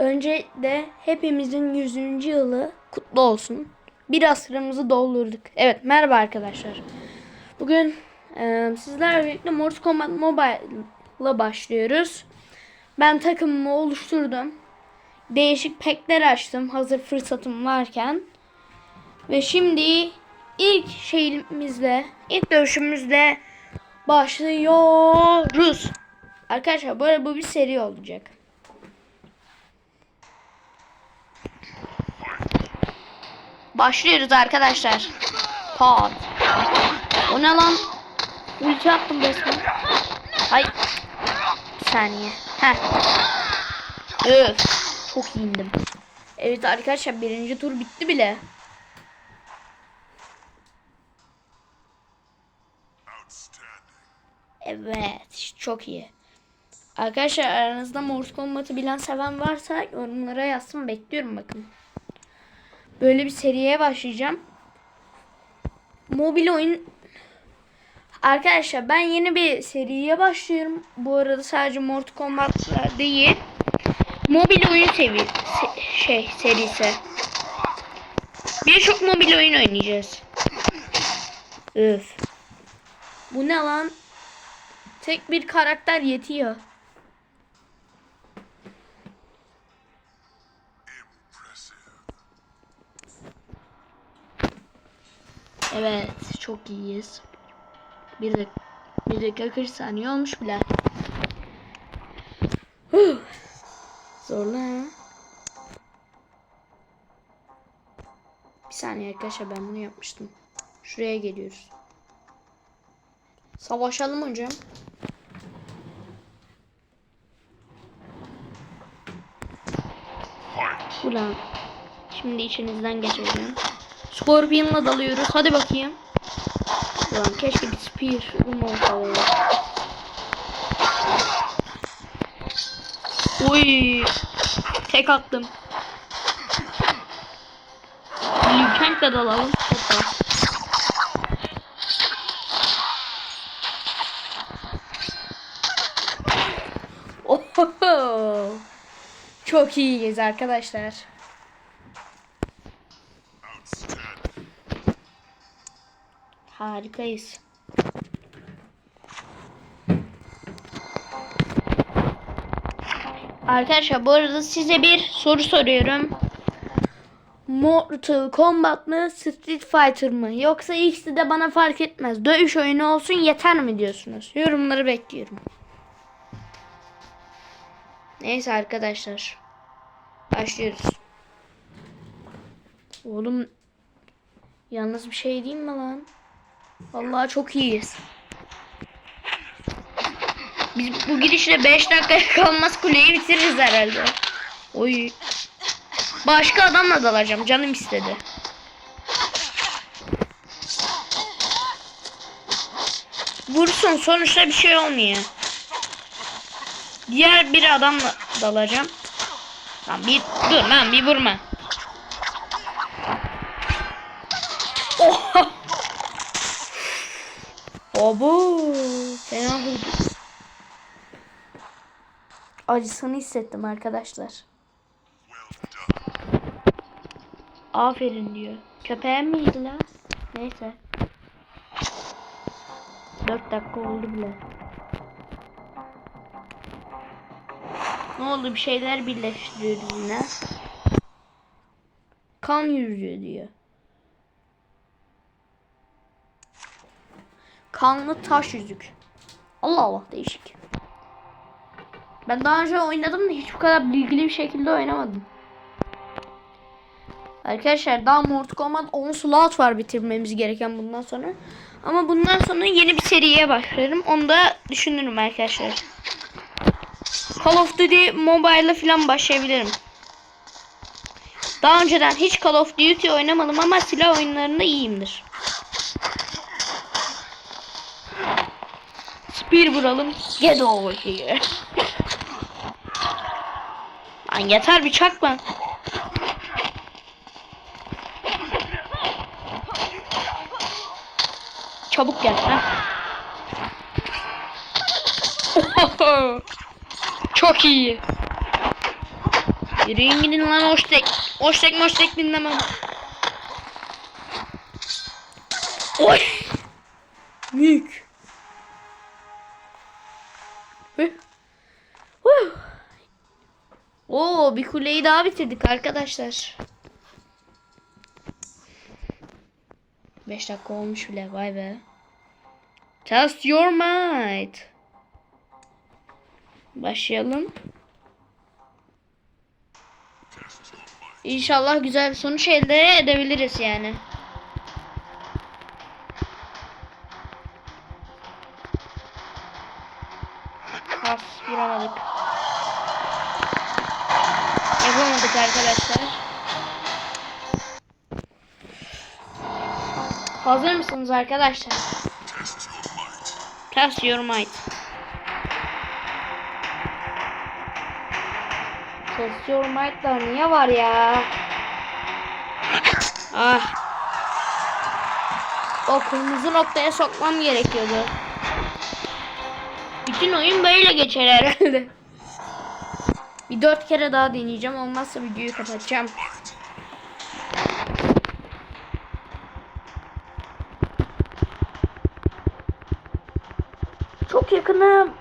Önce de hepimizin 100. yılı kutlu olsun. Bir asrımızı doldurduk. Evet merhaba arkadaşlar. Bugün e, sizlerle birlikte Mortal Kombat Mobile'la başlıyoruz. Ben takımımı oluşturdum. Değişik pekler açtım hazır fırsatım varken. Ve şimdi ilk şeyimizle, ilk dövüşümüzle başlıyoruz. Arkadaşlar arada bu bir seri olacak. Başlıyoruz arkadaşlar. Pat. O ne lan? Ulti attım resmen. Hay. Bir saniye. Heh. Öf. Çok indim. Evet arkadaşlar birinci tur bitti bile. Evet. Çok iyi. Arkadaşlar aranızda Morse Kombat'ı bilen seven varsa yorumlara yazsın. Bekliyorum bakın. Böyle bir seriye başlayacağım. Mobil oyun Arkadaşlar ben yeni bir seriye başlıyorum. Bu arada sadece Mortal Kombat'la değil. Mobil oyun sevi se- şey serisi. Birçok mobil oyun oynayacağız. Öf. Bu ne lan? Tek bir karakter yetiyor. Evet, çok iyiyiz. Bir dakika, bir dakika 40 saniye olmuş bile. Huh. Zorla ha. Bir saniye arkadaşlar ben bunu yapmıştım. Şuraya geliyoruz. Savaşalım hocam. Ulan. Şimdi içinizden geçeceğim. Scorpion'la dalıyoruz. Hadi bakayım. Ulan keşke bir spear olsaydı. Oy. Tek attım. Liu Kang'le dalalım. Oho. Çok iyiyiz arkadaşlar. Harikayız. Arkadaşlar bu arada size bir soru soruyorum. Mortal Kombat mı Street Fighter mı yoksa ikisi de bana fark etmez. Dövüş oyunu olsun yeter mi diyorsunuz? Yorumları bekliyorum. Neyse arkadaşlar. Başlıyoruz. Oğlum yalnız bir şey değil mi lan? Vallahi çok iyiyiz. Biz bu gidişle 5 dakika kalmaz kuleyi bitiririz herhalde. Oy. Başka adamla dalacağım. Canım istedi. Vursun sonuçta bir şey olmuyor. Diğer bir adamla dalacağım. Lan bir dur lan bir vurma. Abo. Fena vurdu. Acısını hissettim arkadaşlar. Aferin diyor. Köpeğe miydi lan? Neyse. 4 dakika oldu bile. Ne oldu bir şeyler birleştiriyoruz yine. Kan yüzüyor diyor. Kanlı taş yüzük. Allah Allah değişik. Ben daha önce oynadım da hiç bu kadar bilgili bir şekilde oynamadım. Arkadaşlar daha Mortal Kombat 10 slot var bitirmemiz gereken bundan sonra. Ama bundan sonra yeni bir seriye başlarım. Onu da düşünürüm arkadaşlar. Call of Duty Mobile'la falan başlayabilirim. Daha önceden hiç Call of Duty oynamadım ama silah oyunlarında iyiyimdir. Spear vuralım. Get over here. Lan yeter bir çak lan. Çabuk gel ha. Çok iyi. Yürüyün gidin lan hoş tek. Hoş tek dinlemem. Oy. Mük. Oo bir kuleyi daha bitirdik arkadaşlar. 5 dakika olmuş bile vay be. Test your might. Başlayalım. İnşallah güzel bir sonuç elde edebiliriz yani. Pas vuramadık. Yapamadık arkadaşlar. Hazır mısınız arkadaşlar? Test your might. Test your might da niye var ya? Ah. O kırmızı noktaya sokmam gerekiyordu. Bütün oyun böyle geçer herhalde. Bir dört kere daha deneyeceğim. Olmazsa videoyu kapatacağım. Çok yakınım.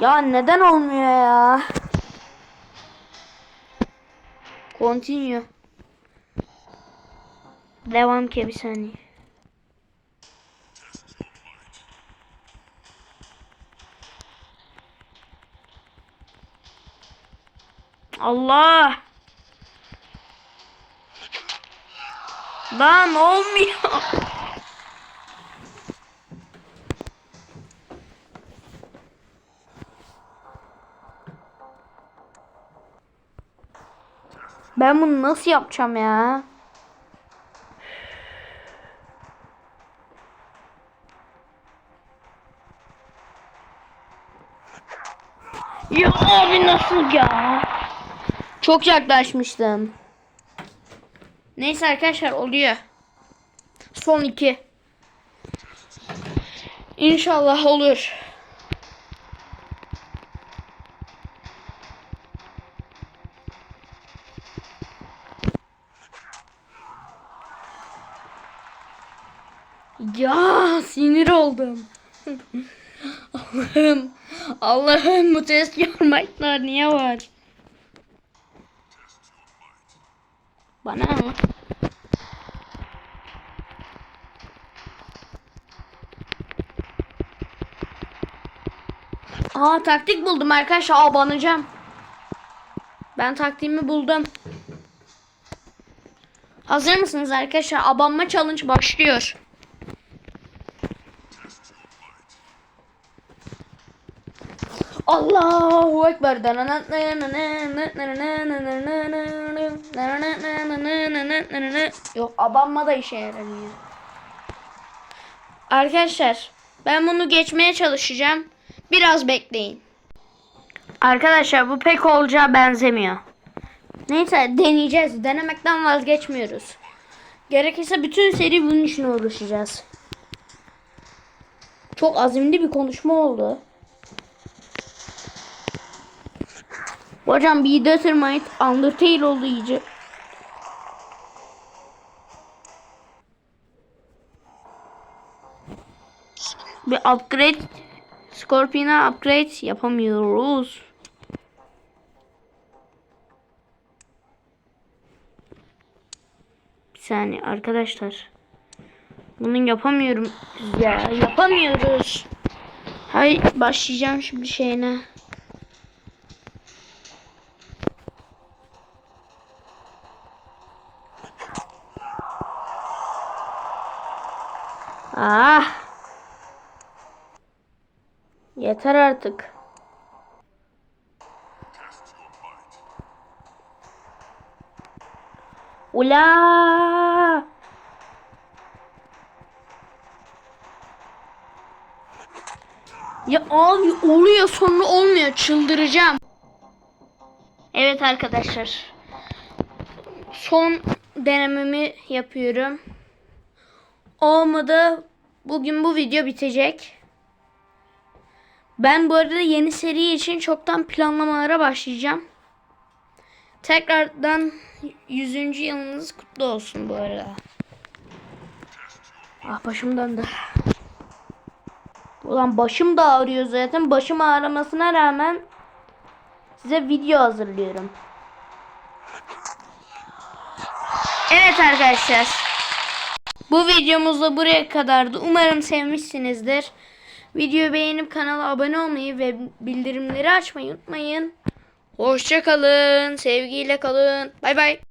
Ya neden olmuyor ya? Continue. Devam ki bir saniye. Allah. Lan olmuyor. Ben bunu nasıl yapacağım ya? Ya abi nasıl ya? Çok yaklaşmıştım. Neyse arkadaşlar oluyor. Son iki. İnşallah olur. Ya sinir oldum. Allah'ım. Allah'ım bu test yormaklar niye var? Bana mı? Aa taktik buldum arkadaşlar. Abanacağım. Ben taktiğimi buldum. Hazır mısınız arkadaşlar? Abanma challenge başlıyor. Allahu Ekber. Yok abanma da işe yaramıyor. Arkadaşlar ben bunu geçmeye çalışacağım. Biraz bekleyin. Arkadaşlar bu pek olacağı benzemiyor. Neyse deneyeceğiz. Denemekten vazgeçmiyoruz. Gerekirse bütün seri bunun için uğraşacağız. Çok azimli bir konuşma oldu. Hocam bir Determite Undertale oldu. Bir upgrade Scorpion'a upgrade yapamıyoruz. Bir saniye arkadaşlar. Bunu yapamıyorum ya. Yapamıyoruz. Hay başlayacağım şimdi şeyine. Ah. Yeter artık. Ula! Ya abi oluyor sonra olmuyor. Çıldıracağım. Evet arkadaşlar. Son denememi yapıyorum. Olmadı. Bugün bu video bitecek. Ben bu arada yeni seri için çoktan planlamalara başlayacağım. Tekrardan 100. yılınız kutlu olsun bu arada. Ah başım döndü. Ulan başım da ağrıyor zaten. Başım ağrımasına rağmen size video hazırlıyorum. Evet arkadaşlar. Bu videomuz da buraya kadardı. Umarım sevmişsinizdir. Videoyu beğenip kanala abone olmayı ve bildirimleri açmayı unutmayın. Hoşça kalın. Sevgiyle kalın. Bay bay.